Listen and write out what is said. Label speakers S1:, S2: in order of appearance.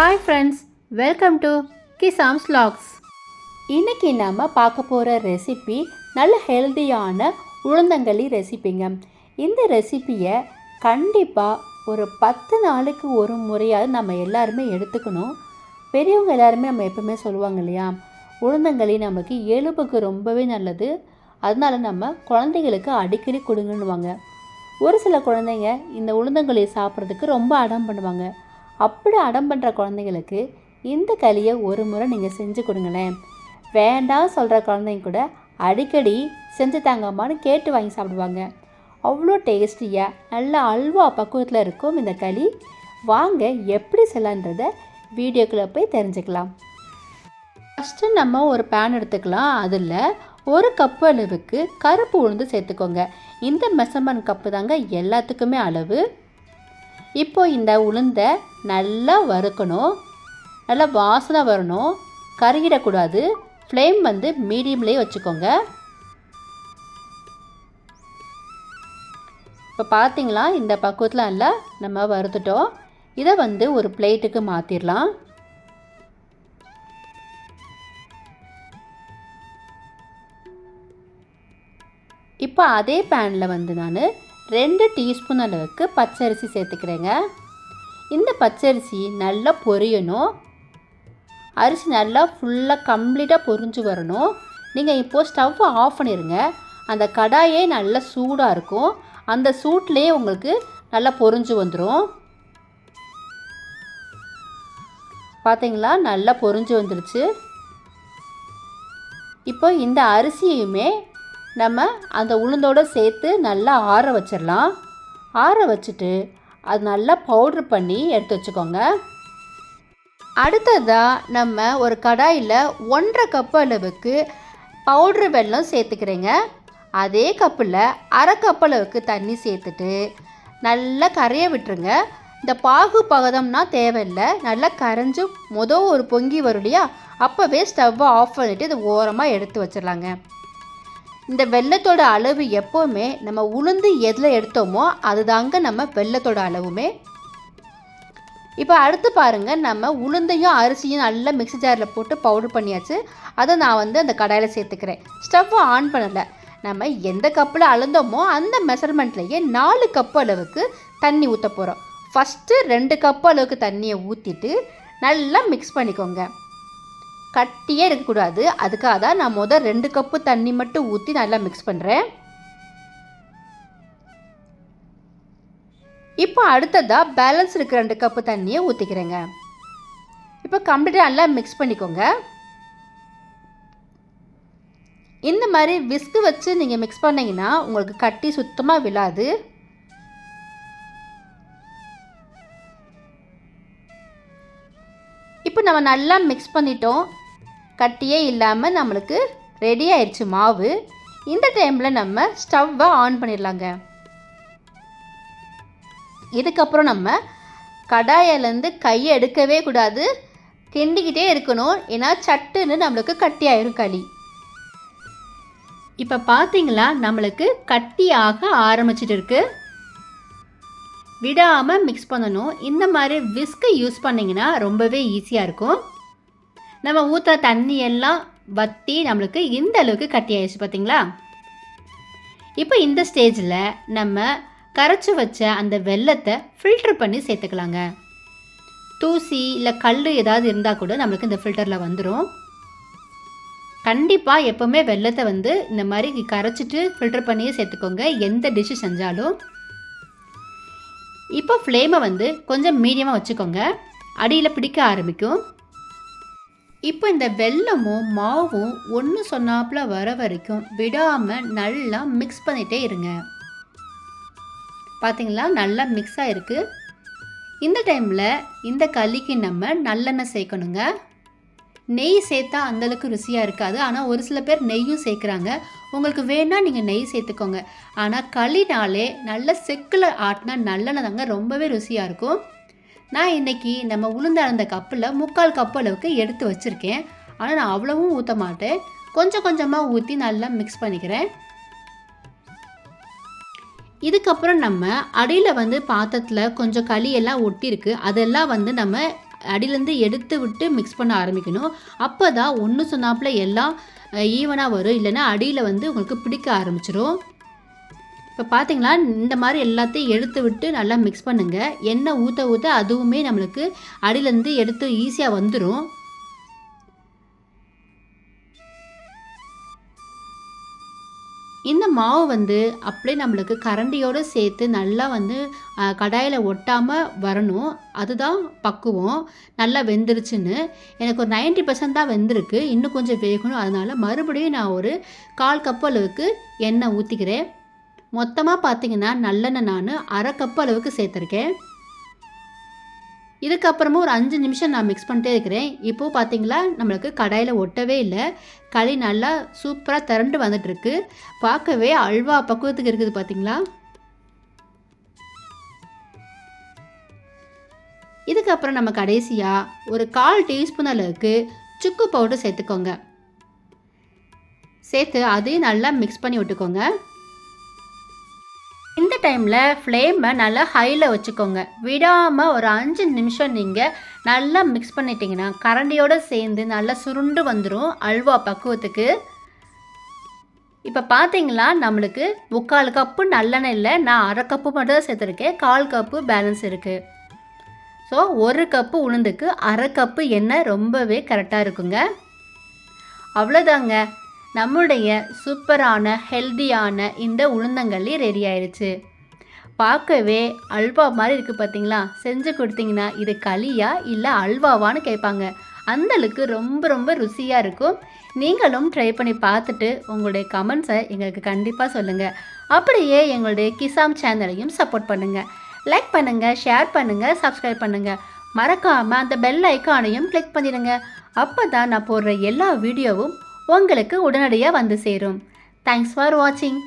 S1: Hi friends welcome to கிசாம்ஸ் லாக்ஸ் இன்றைக்கி நம்ம பார்க்க போகிற ரெசிபி நல்ல ஹெல்தியான உளுந்தங்களி ரெசிபிங்க இந்த ரெசிபியை கண்டிப்பாக ஒரு பத்து நாளுக்கு ஒரு முறையாவது நம்ம எல்லாருமே எடுத்துக்கணும். பெரியவங்க எல்லாருமே நம்ம எப்பவுமே சொல்லுவாங்க இல்லையா? உளுந்தங்களி நமக்கு எலும்புக்கு ரொம்பவே நல்லது. அதனால் நம்ம குழந்தைகளுக்கு அடிக்கடி கொடுங்கன்னுவாங்க. ஒரு சில குழந்தைங்க இந்த உளுந்தங்களியை சாப்பிட்றதுக்கு ரொம்ப அடம் பண்ணுவாங்க. அப்படி அடம் பண்ணுற குழந்தைங்களுக்கு இந்த களியை ஒரு முறை நீங்கள் செஞ்சு கொடுங்களேன். வேண்டாம் சொல்கிற குழந்தைங்க கூட அடிக்கடி செஞ்சு தாங்கம்மான்னு கேட்டு வாங்கி சாப்பிடுவாங்க. அவ்வளோ டேஸ்டியாக நல்ல அல்வா பக்குவத்தில் இருக்கும் இந்த களி. வாங்க எப்படி செய்யலான்றத வீடியோக்குள்ளே போய் தெரிஞ்சுக்கலாம். ஃபஸ்ட்டு நம்ம ஒரு பேன் எடுத்துக்கலாம். அதில் ஒரு கப்பு அளவுக்கு கருப்பு உளுந்து சேர்த்துக்கோங்க. இந்த மெசர்மெண்ட் கப்பு தாங்க எல்லாத்துக்குமே அளவு. இப்போ இந்த உளுந்தை நல்லா வறுக்கணும். நல்லா வாசனை வரணும். கருகிடக்கூடாது. ஃப்ளேம் வந்து மீடியம்லேயே வச்சுக்கோங்க. இப்போ பார்த்தீங்களா? இந்த பக்குவத்தில் நல்லா நம்ம வறுத்துட்டோம். இதை வந்து ஒரு பிளேட்டுக்கு மாற்றிடலாம் இப்போ அதே பேனில் வந்து நான் ரெண்டு டீஸ்பூன் அளவுக்கு பச்சரிசி சேர்த்துக்கிறேங்க. இந்த பச்சரிசி நல்லா பொரியணும். அரிசி நல்லா ஃபுல்லாக கம்ப்ளீட்டாக பொரிஞ்சு வரணும். நீங்கள் இப்போது ஸ்டவ் ஆஃப் பண்ணிடுங்க அந்த கடாயே நல்லா சூடாக இருக்கும். அந்த சூட்லேயே உங்களுக்கு நல்லா பொரிஞ்சு வந்துடும் பார்த்தீங்களா நல்லா பொரிஞ்சு வந்துருச்சு. இப்போ இந்த அரிசியுமே நம்ம அந்த உளுந்தோடு சேர்த்து நல்லா ஆற வச்சிடலாம். ஆற வச்சுட்டு அது நல்லா பவுட்ரு பண்ணி எடுத்து வச்சுக்கோங்க. அடுத்ததாக நம்ம ஒரு கடாயில் ஒன்றரை கப்பு அளவுக்கு பவுட்ரு வெல்லம் சேர்த்துக்கிறேங்க. அதே கப்பில் அரை கப் அளவுக்கு தண்ணி சேர்த்துட்டு நல்லா கரைய விட்டுருங்க. இந்த பாகு பகதம்னா தேவையில்லை. நல்லா கரைஞ்சு மொதல் ஒரு பொங்கி வரும் இல்லையா? அப்போவே ஸ்டவ்வை ஆஃப் பண்ணிவிட்டு இதை ஓரமாக எடுத்து வச்சிடலாங்க. இந்த வெள்ளத்தோட அளவு எப்போவுமே நம்ம உளுந்து எதில் எடுத்தோமோ அதுதாங்க நம்ம வெள்ளத்தோட அளவுமே. இப்போ அடுத்து பாருங்கள் நம்ம உளுந்தையும் அரிசியும் நல்லா மிக்ஸி ஜாரில் போட்டு பவுடர் பண்ணியாச்சு. அதை நான் வந்து அந்த கடாயில் சேர்த்துக்கிறேன். ஸ்டவ்வை ஆன் பண்ணலை. நம்ம எந்த கப்பில் அளந்தோமோ அந்த மெஷர்மெண்ட்லேயே நாலு கப்பு அளவுக்கு தண்ணி ஊற்ற போகிறோம் ஃபஸ்ட்டு ரெண்டு கப்பு அளவுக்கு தண்ணியை ஊற்றிட்டு நல்லா மிக்ஸ் பண்ணிக்கோங்க. கட்டியே இருக்கக்கூடாது அதுக்காக தான் நான் முதல் ரெண்டு கப்பு தண்ணி மட்டும் ஊற்றி நல்லா மிக்ஸ் பண்ணுறேன் இப்போ அடுத்ததாக பேலன்ஸ் இருக்க ரெண்டு கப்பு தண்ணியை ஊற்றிக்கிறேங்க இப்போ கம்ப்ளீட்டாக நல்லா மிக்ஸ் பண்ணிக்கோங்க. இந்த மாதிரி விஸ்கு வச்சு நீங்கள் மிக்ஸ் பண்ணிங்கன்னா உங்களுக்கு கட்டி சுத்தமாக விழாது. இப்போ நம்ம நல்லா மிக்ஸ் பண்ணிட்டோம். கட்டியே இல்லாமல் நம்மளுக்கு ரெடி ஆயிடுச்சு மாவு. இந்த டைமில் நம்ம ஸ்டவ்வை ஆன் பண்ணிடலாங்க. இதுக்கப்புறம் நம்ம கடாயிலேருந்து கையை எடுக்கவே கூடாது. கிண்டிக்கிட்டே இருக்கணும். ஏன்னா சட்டுன்னு நம்மளுக்கு கட்டி ஆயிரும் களி. இப்போ பார்த்தீங்களா நம்மளுக்கு கட்டியாக ஆரம்பிச்சிட்டு இருக்கு. விடாமல் மிக்ஸ் பண்ணணும். இந்த மாதிரி விஸ்கை யூஸ் பண்ணிங்கன்னா ரொம்பவே ஈஸியாக இருக்கும். நம்ம ஊற்றுற தண்ணி எல்லாம் வற்றி நம்மளுக்கு இந்த அளவுக்கு கட்டி ஆயிடுச்சு பார்த்தீங்களா இப்போ இந்த ஸ்டேஜில் நம்ம கரைச்சி வச்ச அந்த வெள்ளத்தை ஃபில்டர் பண்ணி சேர்த்துக்கலாங்க. தூசி இல்லை கல் ஏதாவது இருந்தால் கூட நம்மளுக்கு இந்த ஃபில்டரில் வந்துடும் கண்டிப்பாக எப்போவுமே வெள்ளத்தை வந்து இந்த மாதிரி கரைச்சிட்டு ஃபில்டர் பண்ணியே சேர்த்துக்கோங்க எந்த டிஷ்ஷு செஞ்சாலும். இப்போ ஃப்ளேமை வந்து கொஞ்சம் மீடியமாக வச்சுக்கோங்க. அடியில் பிடிக்க ஆரம்பிக்கும். இப்போ இந்த வெல்லமும் மாவும் ஒன்று சொன்னாப்புல வர வரைக்கும் விடாமல் நல்லா மிக்ஸ் பண்ணிகிட்டே இருங்க. பார்த்தீங்களா நல்லா மிக்ஸ் ஆகிருக்கு இந்த டைமில் இந்த களிக்கு நம்ம நல்லெண்ணெய் சேர்க்கணுங்க. நெய் சேர்த்தா அந்தளவுக்கு ருசியாக இருக்காது. ஆனால் ஒரு சில பேர் நெய்யும் சேர்க்குறாங்க. உங்களுக்கு வேணால் நீங்கள் நெய் சேர்த்துக்கோங்க. ஆனால் களினாலே நல்ல செக்கில் ஆட்டினா நல்லெண்ணெய் தாங்க ரொம்பவே ருசியாக இருக்கும். நான் இன்றைக்கி நம்ம உளுந்தளந்த கப்பில் முக்கால் கப் அளவுக்கு எடுத்து வச்சுருக்கேன். ஆனால் நான் அவ்வளவும் ஊற்ற மாட்டேன். கொஞ்சம் கொஞ்சமாக ஊற்றி நல்லா மிக்ஸ் பண்ணிக்கிறேன். இதுக்கப்புறம் நம்ம அடியில் வந்து பாத்திரத்தில் கொஞ்சம் களியெல்லாம் ஒட்டியிருக்கு. அதெல்லாம் வந்து நம்ம அடியிலேருந்து எடுத்து விட்டு மிக்ஸ் பண்ண ஆரம்பிக்கணும். அப்போ தான் ஒன்று சொன்னாப்புல எல்லாம் ஈவனாக வரும். இல்லைன்னா அடியில் வந்து உங்களுக்கு பிடிக்க ஆரம்பிச்சிடும் இப்போ பார்த்தீங்களா இந்த மாதிரி எல்லாத்தையும் எடுத்து விட்டு நல்லா மிக்ஸ் பண்ணுங்கள் எண்ணெய் ஊற்ற ஊற்ற அதுவுமே நம்மளுக்கு அடியிலேருந்து எடுத்து ஈஸியாக வந்துடும் இந்த மாவு வந்து அப்படியே நம்மளுக்கு கரண்டியோடு சேர்த்து நல்லா வந்து கடாயில் ஒட்டாமல் வரணும். அதுதான் பக்குவம். நல்லா வெந்துருச்சுன்னு. எனக்கு ஒரு நைன்ட்டி பர்சன்ட் தான் வெந்திருக்கு. இன்னும் கொஞ்சம் வேகணும். அதனால் மறுபடியும் நான் ஒரு கால் கப் அளவுக்கு எண்ணெய் ஊற்றிக்கிறேன் மொத்தமாக பார்த்தீங்கன்னா நல்லெண்ணெய் நான் அரை கப் அளவுக்கு சேர்த்துருக்கேன். இதுக்கப்புறமும் ஒரு அஞ்சு நிமிஷம் நான் மிக்ஸ் பண்ணிட்டே இருக்கிறேன். இப்போது பார்த்தீங்களா நம்மளுக்கு கடாயில் ஒட்டவே இல்லை. களி நல்லா சூப்பராக திரண்டு வந்துட்டுருக்கு. பார்க்கவே அல்வா பக்குவத்துக்கு இருக்குது பார்த்தீங்களா இதுக்கப்புறம் நம்ம கடைசியாக ஒரு கால் டீஸ்பூன் அளவுக்கு சுக்கு பவுடர் சேர்த்துக்கோங்க. சேர்த்து அதையும் நல்லா மிக்ஸ் பண்ணி விட்டுக்கோங்க. டைமில் ஃப்ளேமை நல்லா ஹையில் வச்சுக்கோங்க. விடாமல் ஒரு அஞ்சு நிமிஷம் நீங்கள் நல்லா மிக்ஸ் பண்ணிட்டீங்கன்னா கரண்டியோடு சேர்ந்து நல்லா சுருண்டு வந்துடும் அல்வா பக்குவத்துக்கு. இப்போ பார்த்தீங்களா நம்மளுக்கு முக்கால் கப்பு நல்லெண்ணெய் இல்லை நான் அரை கப்பு மட்டும் தான் சேர்த்துருக்கேன். கால் கப்பு பேலன்ஸ் இருக்குது ஸோ ஒரு கப்பு உளுந்துக்கு அரை கப்பு எண்ணெய் ரொம்பவே கரெக்டாக இருக்குங்க. அவ்வளோதாங்க நம்முடைய சூப்பரான ஹெல்த்தியான இந்த உளுந்தங்களி ரெடி ஆயிடுச்சு பார்க்கவே அல்வா மாதிரி இருக்குது பார்த்தீங்களா செஞ்சு கொடுத்தீங்கன்னா இது களியா இல்லை அல்வாவான்னு கேட்பாங்க. அந்தளவுக்கு ரொம்ப ரொம்ப ருசியாக இருக்கும். நீங்களும் ட்ரை பண்ணி பார்த்துட்டு உங்களுடைய கமெண்ட்ஸை எங்களுக்கு கண்டிப்பாக சொல்லுங்கள் அப்படியே எங்களுடைய கிசாம் சேனலையும் சப்போர்ட் பண்ணுங்கள் லைக் பண்ணுங்கள் ஷேர் பண்ணுங்கள் சப்ஸ்கிரைப் பண்ணுங்கள் மறக்காமல் அந்த பெல் ஐக்கானையும் கிளிக் பண்ணிடுங்க. அப்போ தான் நான் போடுற எல்லா வீடியோவும் உங்களுக்கு உடனடியாக வந்து சேரும். தேங்க்ஸ் ஃபார் வாட்சிங்